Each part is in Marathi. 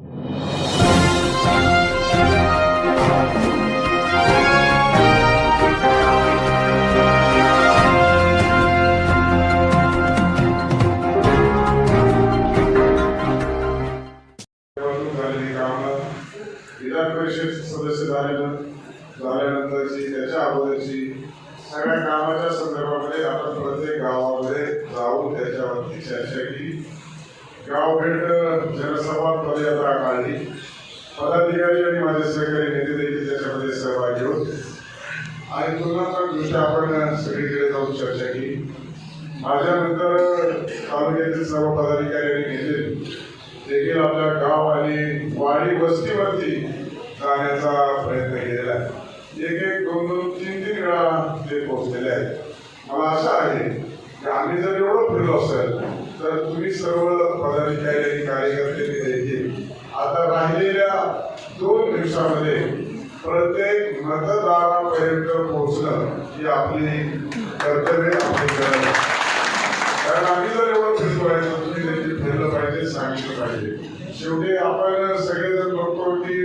निवडणूक विधान परिषद सदस्य झालेलं झाल्यानंतरची त्याच्या अगोदरची सगळ्या कामाच्या संदर्भामध्ये आपण प्रत्येक गावामध्ये जाऊन त्याच्यावरती चर्चा केली. गाव भेट जनसंवाद पदयात्रा काढली. पदाधिकारी आणि माझे सहकारी नेते देखील त्याच्यामध्ये सहभागी होत. आणि तुलनात्मक दृष्ट्या आपण सगळीकडे जाऊन चर्चा केली. माझ्यानंतर तालुक्यातील सर्व पदाधिकारी आणि नेते देखील आपल्या गाव आणि वाडी वस्तीवरती जाण्याचा प्रयत्न केलेला आहे. एक एक दोन दोन तीन तीन वेळा ते पोहोचलेले आहेत. मला आशा आहे की आम्ही जर एवढं फिरलो असेल तर तुम्ही सर्व पदाधिकारी आणि कार्यकर्ते देखील आता राहिलेल्या दोन दिवसामध्ये प्रत्येक मतदारापर्यंत पोहोचणं ही आपली कर्तव्य आपली गरज कारण आम्ही जर एवढं फिरतोय तर तुम्ही देखील फिरलं पाहिजे सांगितलं पाहिजे. शेवटी आपण सगळेजण बघतो की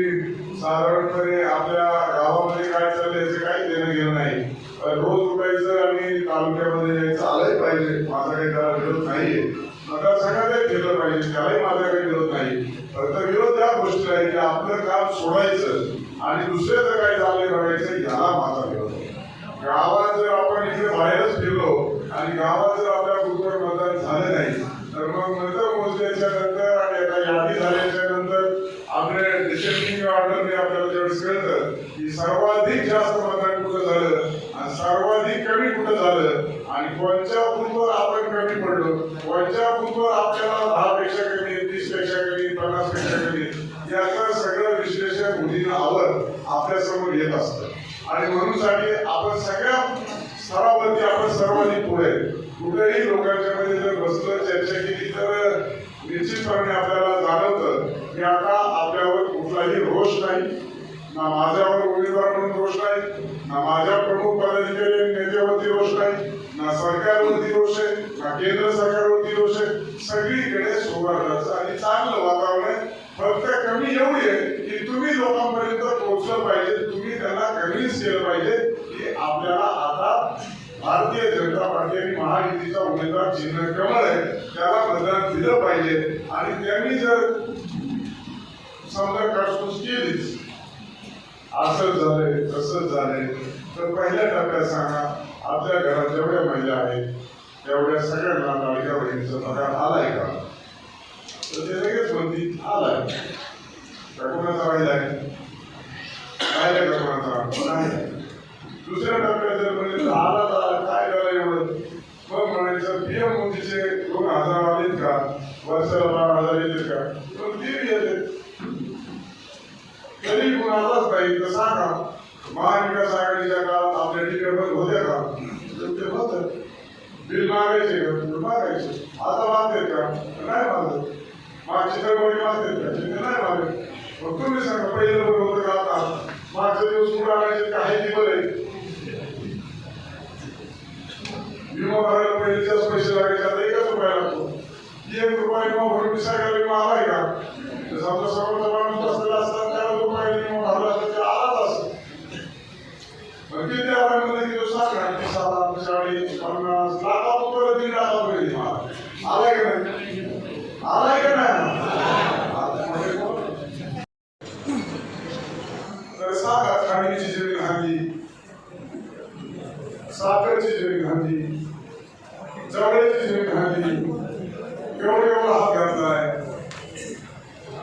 साधारणपणे आपल्या गावामध्ये काय चाललंय याचं काही देणं घेणं नाही रोज उठायचं आणि तालुक्यामध्ये यायचं आलंही पाहिजे. माझा काही त्याला विरोध नाहीये. मतदारसंघातही केलं पाहिजे त्यालाही माझा काही विरोध नाही. फक्त विरोध त्या गोष्टी आहे की आपलं काम सोडायचं आणि दुसऱ्याचं काय चाललंय बघायचं याला माझा विरोध आहे गावात जर आपण इथे बाहेरच फिरलो आणि गावात जर आपल्या बरोबर मतदान झालं नाही तर मग नंतर पोहोचल्याच्या नंतर आणि आता यादी झाल्याच्यानंतर आपले डिसेंडिंग आपल्याला त्यावेळेस कळतं की सर्वाधिक जास्त मतदान कुठं झालं आणि सर्वाधिक कमी कुठं झालं आणि कोणत्या बुथवर आपण कमी पडलो कोणत्या बुथवर आपल्याला दहा पेक्षा कमी तीसपेक्षा कमी पन्नासपेक्षा कमी याचं सगळं विश्लेषण मुलीनं आवर आपल्यासमोर येत असतं. आणि म्हणून साठी आपण सगळ्या स्तरावरती आपण सर्वाधिक पुढे कुठेही लोकांच्या मध्ये जर बसलं चर्चा केली तर निश्चितपणे आपल्याला जाणवतं की आता कधी घोष रोष नाही ना माझ्यावर उमेदवार म्हणून रोष नाही ना माझ्या प्रमुख पदाधिकारी आणि नेत्यावरती रोष नाही ना सरकारवरती रोष आहे ना केंद्र सरकारवरती रोष आहे सगळीकडे सौहार्दाचं आणि चांगलं वातावरण आहे. फक्त कमी एवढी आहे की तुम्ही लोकांपर्यंत पोहोचलं पाहिजे तुम्ही त्यांना कन्व्हिन्स केलं पाहिजे की आपल्याला आता भारतीय जनता पार्टी आणि महायुतीचा उमेदवार चिन्ह कमळ आहे त्याला मतदान दिलं पाहिजे. आणि त्यांनी जर समजा काढसूस केलीच. असं झालंय तसं झालंय. तर पहिल्या टप्प्यात सांगा आपल्या घरात जेवढ्या महिला आहेत तेवढ्या सगळ्यांना लाडक्या बहिणीचा पगार आलाय का? तर ते लगेच म्हणतील आलाय. का कोणाचा राहिलाय? राहिलाय का कोणाचा? नाही. दुसऱ्या टप्प्यात जर म्हणजे आला तर आला, काय झालं एवढं मग म्हणायचं पीएम मोदीचे दोन हजार आलेत का वर्षाला बारा हजार येतील का पण ते बी येते तरी कुणालाच नाही तर सांगा महाविकास आघाडीच्या काळात आपल्या तिकीट होत्या का? तर ते होतं. बिल मागायचे का? बिल मागायचे. आता मागतात का? नाही मागत. मागचे तर कोणी मागतात का? ते नाही मागत. मग तुम्ही सांगा पहिलं बरं होतं का आता? मागचे दिवस पुढे आणायचे? का ती बरं विमा भरायला पहिले जास्त पैसे लागायचे आता एकच रुपया लागतो. एक रुपया विमा भरून सगळ्याला विमा आलाय का? समजा समोरचा माणूस बसलेला असता त्याला रुपया विमा भरला असता त्याला आलाच असत पण किती आपण मध्ये किलो सांगा की सात चाळीस पन्नास लाखा रुपये दीड लाखापर्यंत विमा आलाय का नाही आलाय का नाही आता म्हणजे कोण? तर सांगा खाणीची जमीन हानी साखरची जमीन हानी जवळची जमीन हानी एवढं एवढं हात घातलाय.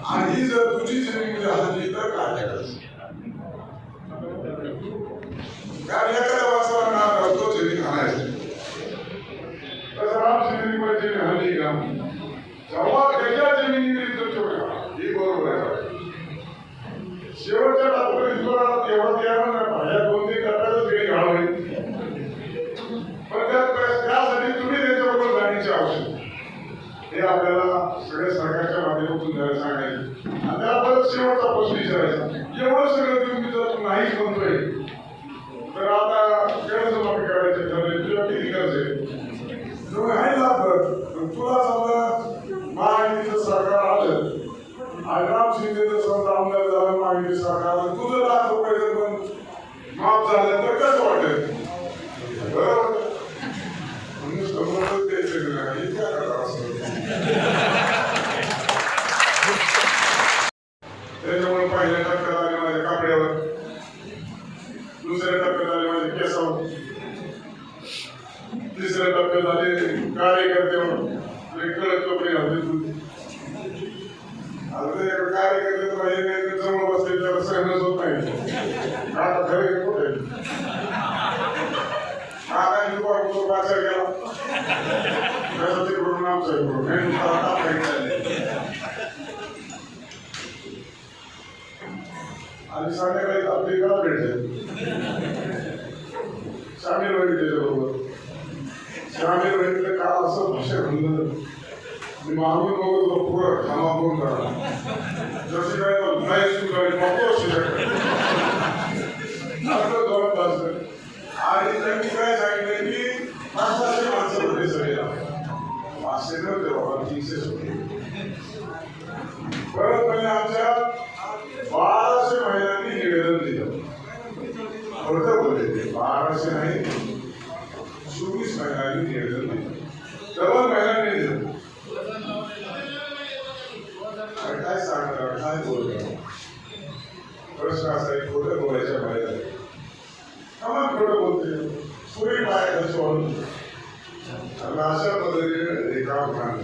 आणि ही जर तुझी जमीन म्हणजे हानी तर काय? हे आपल्याला सगळ्या सरकारच्या माध्यमातून जरा सांगायचं. आणि आपल्याला शेवटचा प्रश्न विचारायचा. एवढं सगळं तुम्ही जर तू नाहीच म्हणतोय तर आता कर्ज करायचे ठरले तुला किती कर्ज आहे तुम्ही आहे ना तर तुला समजा महायुतीचं सरकार आलं आणि एकनाथ शिंदे समजा आमदार झाला मागणी सरकार तुझं लाख रुपये जर पण माफ झालं तर कसं वाटेल बरोबर म्हणून समोरच द्यायचं नाही हे काय करावं असं त्याच्यामुळे पहिल्या टप्प्यात आले माझ्या कापड्यावर दुसऱ्या टप्प्यात आले माझ्या केसावर तिसऱ्या टप्प्यात आले कार्यकर्ते आणि कपडे घालते तुम्ही आता ते कार्यकर्ते तर जवळ बसले त्याला सहनच होत नाही. आता खरे कुठे? हा काय तो पाचार केला त्याचा तिकडून आमचा इकडून. काही आणि संध्याकाळी आपली सामील होईल त्याच्याबरोबर. सामील होईल असं भाषण म्हणलं? मी मागून बघत होतो करा जशी काय नाही सुद्धा काय सांगणार? काय बोलणार? प्रश्न असा आहे खोटं बोलायच्या बाहेर कमान खोटं बोलते पुरी बाहेर सोडून अशा पद्धतीने हे काम करणार.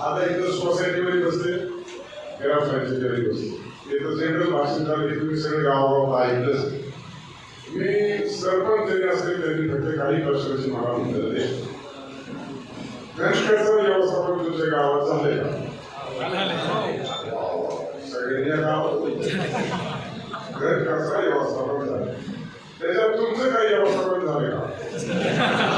आता इथं सोसायटीमध्ये बसते ग्रामपंचायतीमध्ये बसते इथं सेंट्रल भाषण झालं की तुम्ही सगळे गावागावात ऐकलंच मी सरपंच जरी असले तरी फक्त काही वर्षाची मला म्हणते गणेश व्यवस्थापन तुमच्या गावात झाले का? घर कसं व्यवस्थापन झालं त्याच्यात तुमचं काही व्यवस्थापन झालं का